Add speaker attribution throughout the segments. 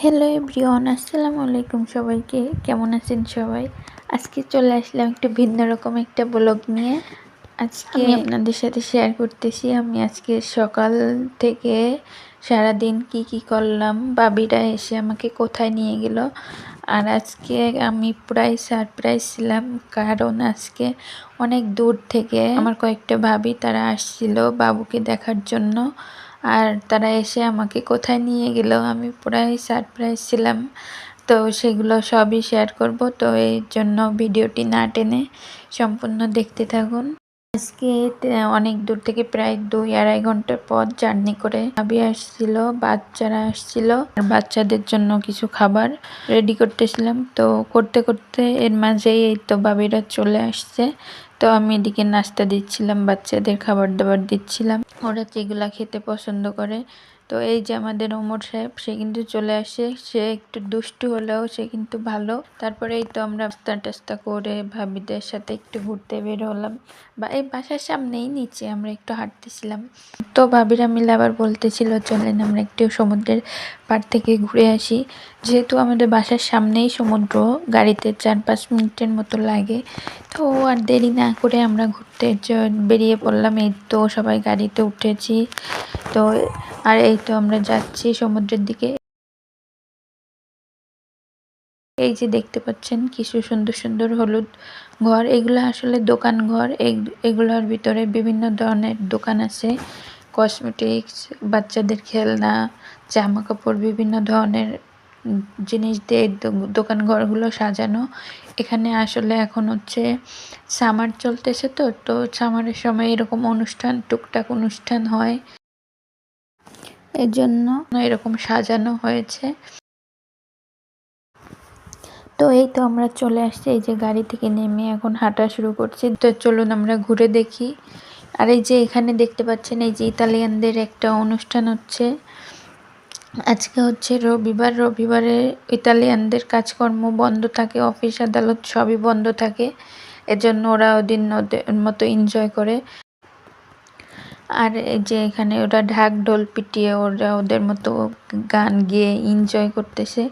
Speaker 1: Hello everyone আসসালামু আলাইকুম সবাইকে। কেমন আছেন সবাই? আজকে চলে আসলাম একটু ভিন্ন রকম একটা ব্লগ নিয়ে। আজকে আপনাদের সাথে শেয়ার করতেছি আমি আজকে সকাল থেকে সারা দিন কি কি করলাম বাবিরা এসে আমাকে কোথায় নিয়ে গেল। আর আজকে আমি প্রায় সারপ্রাইজ ছিলাম কারণ আজকে অনেক দূর থেকে আমার কয়েকটা ভাবি তারা আসছিল বাবুকে দেখার জন্য। আর তারা এসে আমাকে কোথায় নিয়ে গেল? আমি পুরাই সারপ্রাইজ ছিলাম। তো সেগুলো সবই শেয়ার করব। তো এই জন্য ভিডিওটি না টেনে সম্পূর্ণ দেখতে থাকুন। আজকে অনেক দূর থেকে প্রায় দুই আড়াই ঘণ্টার পথ জার্নি করে ভাবি আসছিল, বাচ্চারা আসছিল, আর বাচ্চাদের জন্য কিছু খাবার রেডি করতেছিলাম। তো করতে করতে এর মাঝেই এই তো বাবিরা চলে আসছে। তো আমি এদিকে নাস্তা দিচ্ছিলাম, বাচ্চাদের খাবার দাবার দিচ্ছিলাম। ওরা যেগুলা খেতে পছন্দ করে। তো এই যে আমাদের ওমর সাহেব, সে কিন্তু চলে আসে। সে একটু দুষ্টু হলেও সে কিন্তু ভালো। তারপরে এই তো আমরা রাস্তা টাস্তা করে ভাবিদের সাথে একটু ঘুরতে বের হলাম। বা এই বাসার সামনেই নিচে আমরা একটু হাঁটতেছিলাম। তো ভাবিরা মিলে আবার বলতেছিল, চলেন আমরা একটু সমুদ্রের পাড় থেকে ঘুরে আসি। যেহেতু আমাদের বাসার সামনেই সমুদ্র, গাড়িতে চার পাঁচ মিনিটের মতো লাগে, তো আর দেরি না করে আমরা ঘুরতে বেরিয়ে পড়লাম। এই তো সবাই গাড়িতে উঠেছি। তো আর এই তো আমরা যাচ্ছি সমুদ্রের দিকে। এই যে দেখতে পাচ্ছেন কিছু সুন্দর সুন্দর হলুদ ঘর। এগুলো আসলে দোকান ঘর। এগুলোর ভিতরে বিভিন্ন ধরনের দোকান আছে। কসমেটিক্স, বাচ্চাদের খেলনা জামা কাপড় বিভিন্ন ধরনের জিনিস দিয়ে দোকান ঘরগুলো সাজানো। এখানে আসলে এখন হচ্ছে সামার চলতেছে তো তো সামারের সময় এরকম অনুষ্ঠান, টুকটাক অনুষ্ঠান হয়। এর জন্য এরকম সাজানো হয়েছে। তো এই তো আমরা চলে আসছি, এই যে গাড়ি থেকে নেমে এখন হাঁটা শুরু করছি। তো চলুন আমরা ঘুরে দেখি। আর এই যে এখানে দেখতে পাচ্ছেন, এই যে ইতালিয়ানদের একটা অনুষ্ঠান হচ্ছে। আজকে হচ্ছে রবিবার, রবিবারে ইতালিয়ানদের কাজকর্ম বন্ধ থাকে, অফিস, আদালত সবই বন্ধ থাকে। এজন্য ওরা ওদিন ওদের মতো এনজয় করে। আর এই যে এখানে ওরা ঢাক ঢোল পিটিয়ে ওরা ওদের মতো গান গেয়ে এনজয় করতেছে।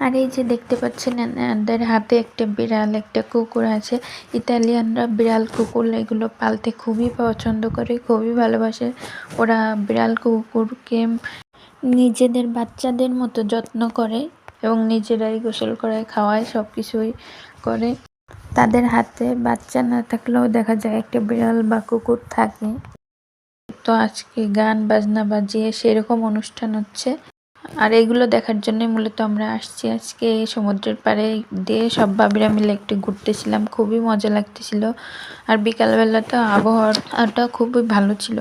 Speaker 1: আর এই যে দেখতে পাচ্ছেন, এনাদের হাতে একটা বিড়াল, একটা কুকুর আছে। ইতালিয়ানরা বিড়াল, কুকুর এগুলো পালতে খুবই পছন্দ করে, খুবই ভালোবাসে। ওরা বিড়াল, কুকুরকে নিজেদের বাচ্চাদের মতো যত্ন করে এবং নিজেরাই গোসল করায় খাওয়ায় সব কিছুই করে। তাদের হাতে বাচ্চা না থাকলেও দেখা যায় একটা বিড়াল বা কুকুর থাকে। তো আজকে গান, বাজনা বাজিয়ে সেরকম অনুষ্ঠান হচ্ছে। আর এগুলো দেখার জন্য মূলত আমরা আসছি আজকে সমুদ্রের পাড়ে দিয়ে। সব বাবিরা মিলে একটু ঘুরতেছিলাম, খুবই মজা লাগতেছিল। আর বিকালবেলাটা আবহাওয়াটা খুবই ভালো ছিল।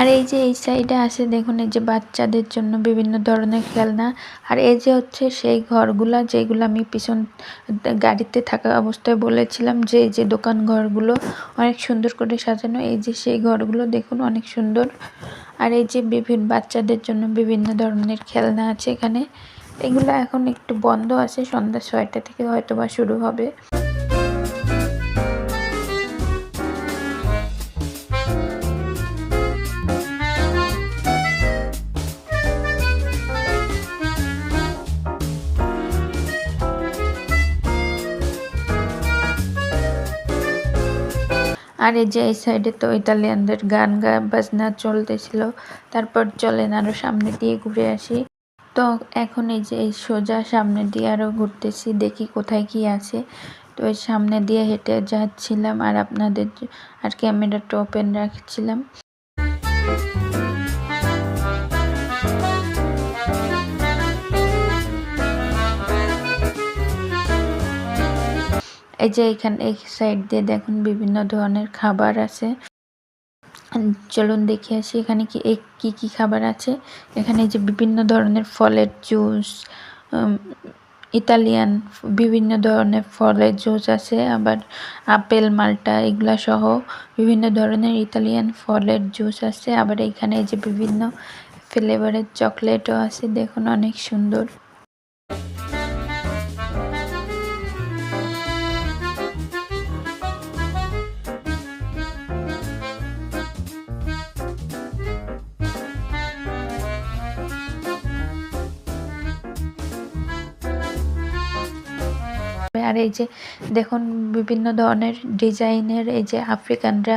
Speaker 1: আর এই যে এই সাইডে আছে, দেখুন, এই যে বাচ্চাদের জন্য বিভিন্ন ধরনের খেলনা। আর এই যে হচ্ছে সেই ঘরগুলা, যেগুলো আমি পিছন গাড়িতে থাকা অবস্থায় বলেছিলাম, যে এই যে দোকান ঘরগুলো অনেক সুন্দর করে সাজানো, এই যে সেই ঘরগুলো দেখুন অনেক সুন্দর। আর এই যে বিভিন্ন বাচ্চাদের জন্য বিভিন্ন ধরনের খেলনা আছে এখানে। এগুলো এখন একটু বন্ধ আছে, সন্ধ্যা ছয়টা থেকে হয়তো বা শুরু হবে। আর এই যে এই সাইডে তো ইতালিয়ানদের গান গা বাজনা চলতেছিল। তারপর চলেন আরও সামনে দিয়ে ঘুরে আসি। তো এখন এই যে এই সোজা সামনে দিয়ে আরও ঘুরতেছি, দেখি কোথায় কি আছে। তো ওই সামনে দিয়ে হেঁটে যাচ্ছিলাম আর আপনাদের আর ক্যামেরাটা ওপেন রাখছিলাম। এই যে এখানে, এই সাইড দিয়ে দেখুন বিভিন্ন ধরনের খাবার আছে। চলুন দেখে আসি এখানে কি কি কি খাবার আছে। এখানে যে বিভিন্ন ধরনের ফলের জুস ইতালিয়ান বিভিন্ন ধরনের ফলের জুস আছে, আবার আপেল, মালটা এগুলা সহ বিভিন্ন ধরনের ইতালিয়ান ফলের জুস আছে। আবার এখানে যে বিভিন্ন ফ্লেভারের চকলেটও আছে, দেখুন অনেক সুন্দর। আর এই যে দেখুন বিভিন্ন ধরনের ডিজাইনের এই যে আফ্রিকানরা,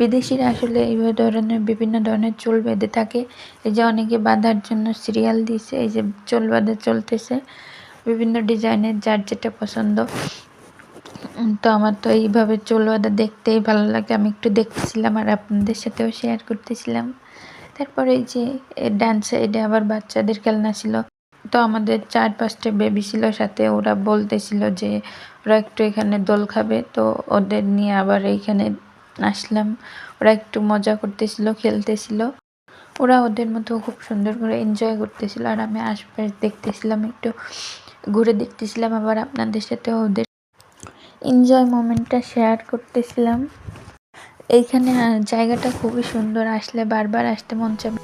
Speaker 1: বিদেশিরা আসলে এই ধরনের বিভিন্ন ধরনের চুল বেঁধে থাকে। এই যে অনেকে বাঁধার জন্য সিরিয়াল দিছে, এই যে চুল বাঁধা চলতেছে, বিভিন্ন ডিজাইনের, যার যেটা পছন্দ। তো আমার তো এইভাবে চুল বাঁধা দেখতেই ভালো লাগে। আমি একটু দেখতেছিলাম আর আপনাদের সাথেও শেয়ার করতেছিলাম। তারপরে এই যে ডান্স সাইডে আবার বাচ্চাদের খেলনা ছিল। তো আমাদের চার পাঁচটা বেবি ছিল সাথে ওরা বলতেছিল যে ওরা একটু এখানে দোল খাবে, তো ওদের নিয়ে আবার এইখানে আসলাম। ওরা একটু মজা করতেছিল, খেলতেছিল। ওরা ওদের মতো খুব সুন্দর করে এনজয় করতেছিল। আর আমি আশপাশ দেখতেছিলাম, একটু ঘুরে দেখতেছিলাম, আবার আপনাদের সাথে ওদের এনজয় মোমেন্টটা শেয়ার করতেছিলাম। এইখানে জায়গাটা খুবই সুন্দর, আসলে বারবার আসতে মন চাবে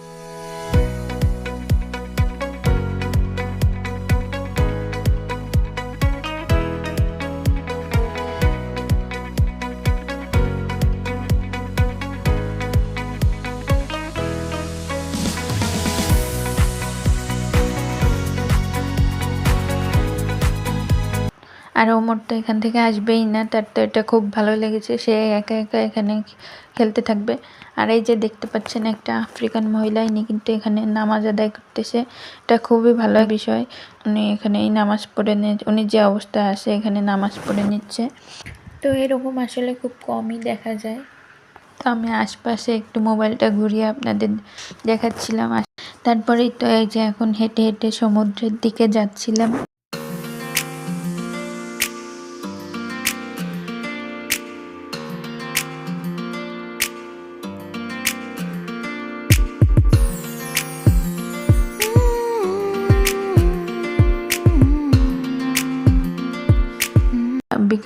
Speaker 1: ওমর তো এখান থেকে আসবেই না, তার তো এটা খুব ভালো লেগেছে, সে একা একা এখানে খেলতে থাকবে। আর এই যে দেখতে পাচ্ছেন একটা আফ্রিকান মহিলা, ইনি কিন্তু এখানে নামাজ আদায় করতেছে, এটা খুবই ভালো বিষয়। উনি এখানে এই নামাজ পড়ে উনি যে অবস্থায় আছে এখানে নামাজ পড়ে নিচ্ছে। তো এরকম আসলে খুব কমই দেখা যায়। তো আমি আশপাশে একটু মোবাইলটা ঘুরিয়ে আপনাদের দেখাচ্ছিলাম। তারপরেই তো এই যে এখন হেঁটে হেঁটে সমুদ্রের দিকে যাচ্ছিলাম।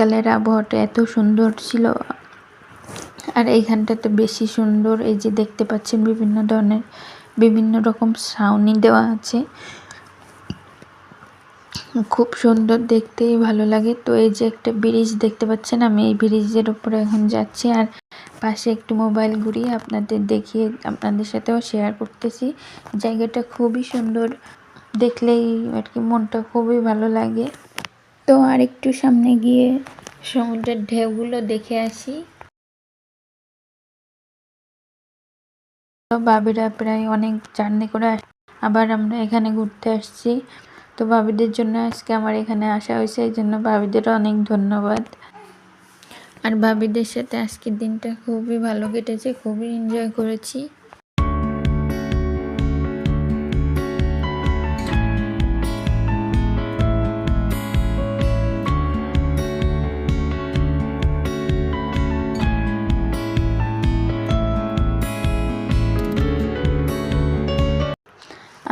Speaker 1: বিকালের আবহাওয়াটা এত সুন্দর ছিল। আর এইখানটাতে বেশি সুন্দর, এই যে দেখতে পাচ্ছেন বিভিন্ন ধরনের, বিভিন্ন রকম ছাউনি দেওয়া আছে। খুব সুন্দর দেখতেই ভালো লাগে। তো এই যে একটা ব্রিজ দেখতে পাচ্ছেন, আমি এই ব্রিজের উপরে এখন যাচ্ছি। আর পাশে একটু মোবাইল ঘুরিয়ে আপনাদের দেখিয়ে, আপনাদের সাথেও শেয়ার করতেছি। জায়গাটা খুবই সুন্দর, দেখলেই আর কি মনটা খুবই ভালো লাগে। তো আর একটু সামনে গিয়ে সমুদ্রের ঢেউগুলো দেখে আসি। বাবিরা প্রায় অনেক জার্নি করে আবার আমরা এখানে ঘুরতে আসছি। তো ভাবিদের জন্য আজকে আমার এখানে আসা হয়েছে এই জন্য ভাবিদেরও অনেক ধন্যবাদ। আর ভাবিদের সাথে আজকের দিনটা খুবই ভালো কেটেছে খুবই এনজয় করেছি।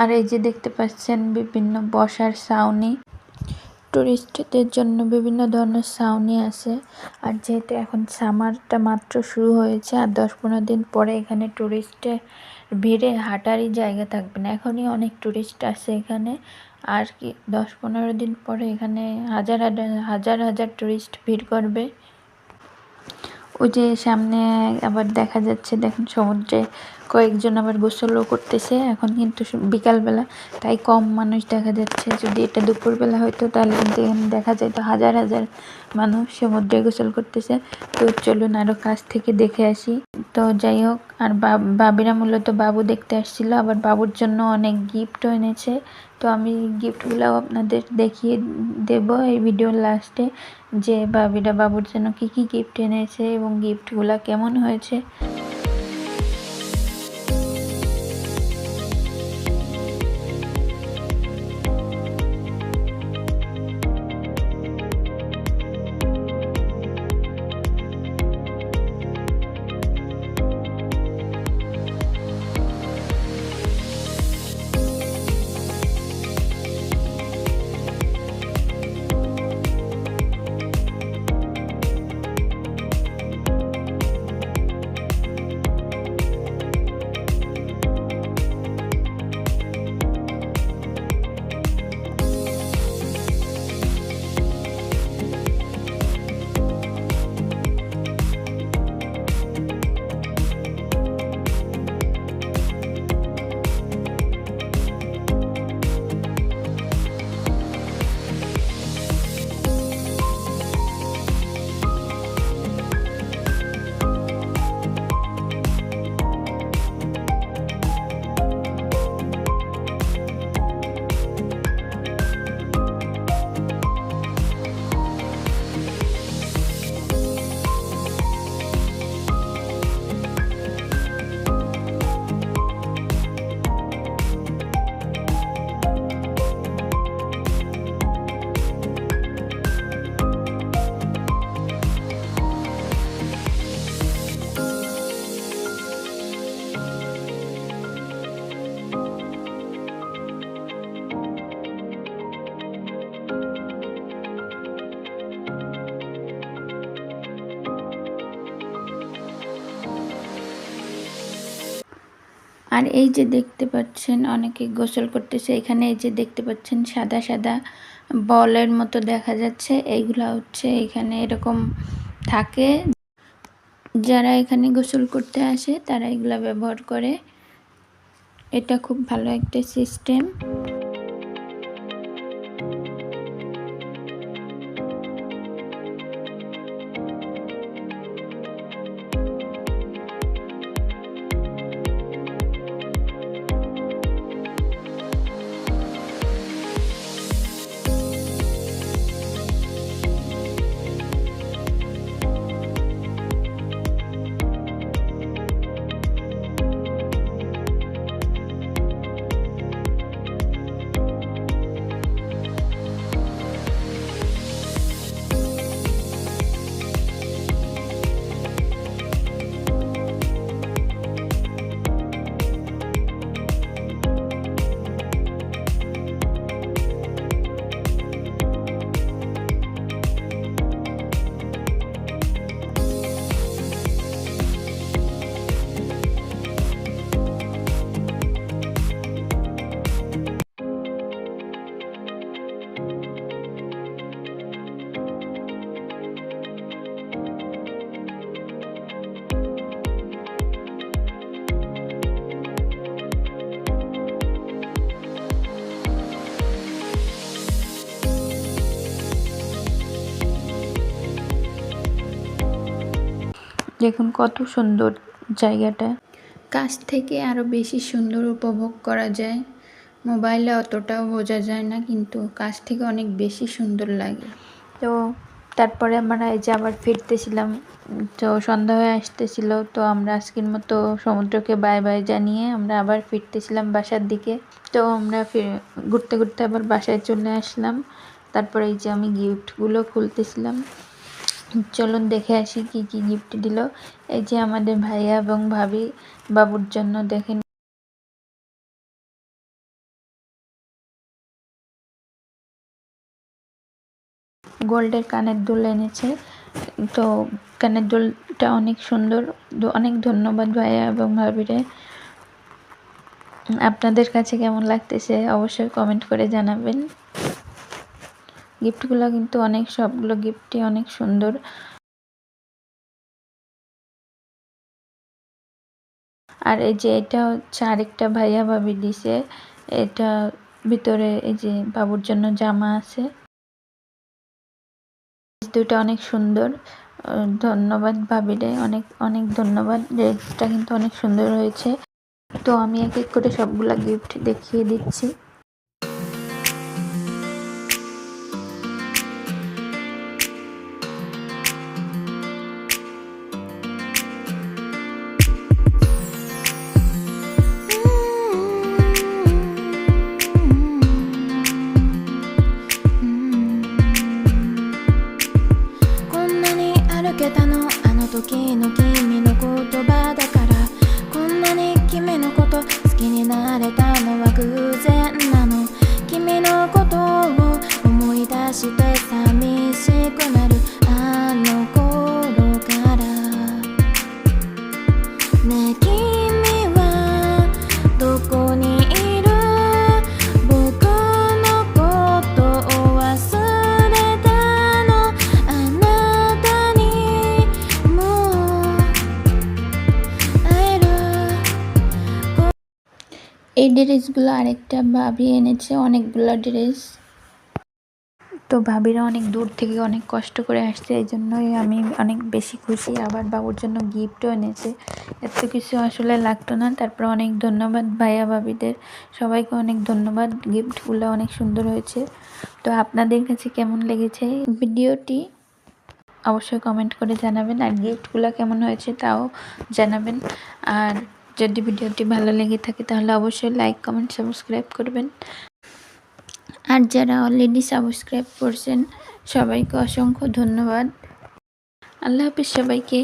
Speaker 1: আর এই যে দেখতে পাচ্ছেন বিভিন্ন বসার ছাউনি। টুরিস্টদের জন্য বিভিন্ন ধরনের ছাউনি আছে। আর যেহেতু এখন সামারটা মাত্র শুরু হয়েছে, আর দশ পনেরো দিন পরে এখানে টুরিস্টের ভিড়ে হাঁটারই জায়গা থাকবে না। এখনই অনেক টুরিস্ট আছে এখানে। আর কি, দশ পনেরো দিন পরে এখানে হাজার হাজার হাজার হাজার টুরিস্ট ভিড় করবে। ওই যে সামনে আবার দেখা যাচ্ছে, দেখুন সমুদ্রে কয়েকজন আবার গোসলও করতেছে। এখন কিন্তু বিকালবেলা, তাই কম মানুষ দেখা যাচ্ছে। যদি এটা দুপুরবেলা হয়তো তাহলে কিন্তু এখানে দেখা যায় তো হাজার হাজার মানুষ সমুদ্রে গোসল করতেছে। তো চলুন আরও কাছ থেকে দেখে আসি। তো যাই হোক, আর বাবিরা মূলত বাবু দেখতে আসছিল। আবার বাবুর জন্য অনেক গিফটও এনেছে। তো আমি গিফটগুলো আপনাদের দেখিয়ে দেব এই ভিডিওর লাস্টে যে বাবিরা বাবুর জন্য কী কী গিফট এনেছে এবং গিফটগুলো কেমন হয়েছে। আর এই যে দেখতে পাচ্ছেন, অনেকে গোসল করতেছে। এখানে এই যে দেখতে পাচ্ছেন, সাদা সাদা বলের মতো দেখা যাচ্ছে। এইগুলা হচ্ছে এখানে এরকম থাকে। যারা এখানে গোসল করতে আসে, তারা এগুলা ব্যবহার করে। এটা খুব ভালো একটা সিস্টেম। দেখুন কত সুন্দর জায়গাটা। কাছ থেকে আরও বেশি সুন্দর উপভোগ করা যায়। মোবাইলে অতটাও বোঝা যায় না কিন্তু কাছ থেকে অনেক বেশি সুন্দর লাগে। তো তারপরে আমরা এই যে আবার ফিরতেছিলাম তো সন্ধ্যা হয়ে আসতেছিল তো আমরা আজকের মতো সমুদ্রকে বাই বাই জানিয়ে আমরা আবার ফিরতেছিলাম বাসার দিকে। তো আমরা ঘুরতে ঘুরতে আবার বাসায় চলে আসলাম। তারপরে এই যে আমি গিফটগুলো খুলতেছিলাম। চলুন দেখে আসি কি কি গিফট দিল। এই যে আমাদের ভাইয়া এবং ভাবি, বাবুর জন্য দেখেন গোল্ডের কানের দুল এনেছে। তো কানের দুলটা অনেক সুন্দর। অনেক ধন্যবাদ ভাইয়া এবং ভাবিরে। আপনাদের কাছে কেমন লাগতেছে অবশ্যই কমেন্ট করে জানাবেন। গিফটগুলো কিন্তু অনেক, সবগুলো গিফটই অনেক সুন্দর। আর এই যে এটা হচ্ছে আরেকটা ভাইয়া ভাবি দিছে, এটা ভিতরে এই যে বাবুর জন্য জামা আছে। দুটো অনেক সুন্দর ধন্যবাদ ভাবিরে, অনেক অনেক ধন্যবাদ। ড্রেসটা কিন্তু অনেক সুন্দর হয়েছে। তো আমি এক এক করে সবগুলা গিফট দেখিয়ে দিচ্ছি। এই ড্রেসগুলো আরেকটা ভাবি এনেছে অনেকগুলো ড্রেস তো ভাবিরা অনেক দূর থেকে অনেক কষ্ট করে আসছে, এই জন্যই আমি অনেক বেশি খুশি। আবার বাবুর জন্য গিফটও এনেছে। এত কিছু আসলে লাগতো না। তারপর অনেক ধন্যবাদ ভাইয়া ভাবিদের। সবাইকে অনেক ধন্যবাদ। গিফটগুলো অনেক সুন্দর হয়েছে। তো আপনাদের কাছে কেমন লেগেছে ভিডিওটি? অবশ্যই কমেন্ট করে জানাবেন। আর গিফটগুলো কেমন হয়েছে তাও জানাবেন। আর যদি ভিডিওটি ভালো লেগে থাকে তাহলে অবশ্যই লাইক কমেন্ট সাবস্ক্রাইব করবেন। আর যারা অলরেডি সাবস্ক্রাইব করছেন সবাইকে অসংখ্য ধন্যবাদ। আল্লাহ হাফিজ সবাইকে।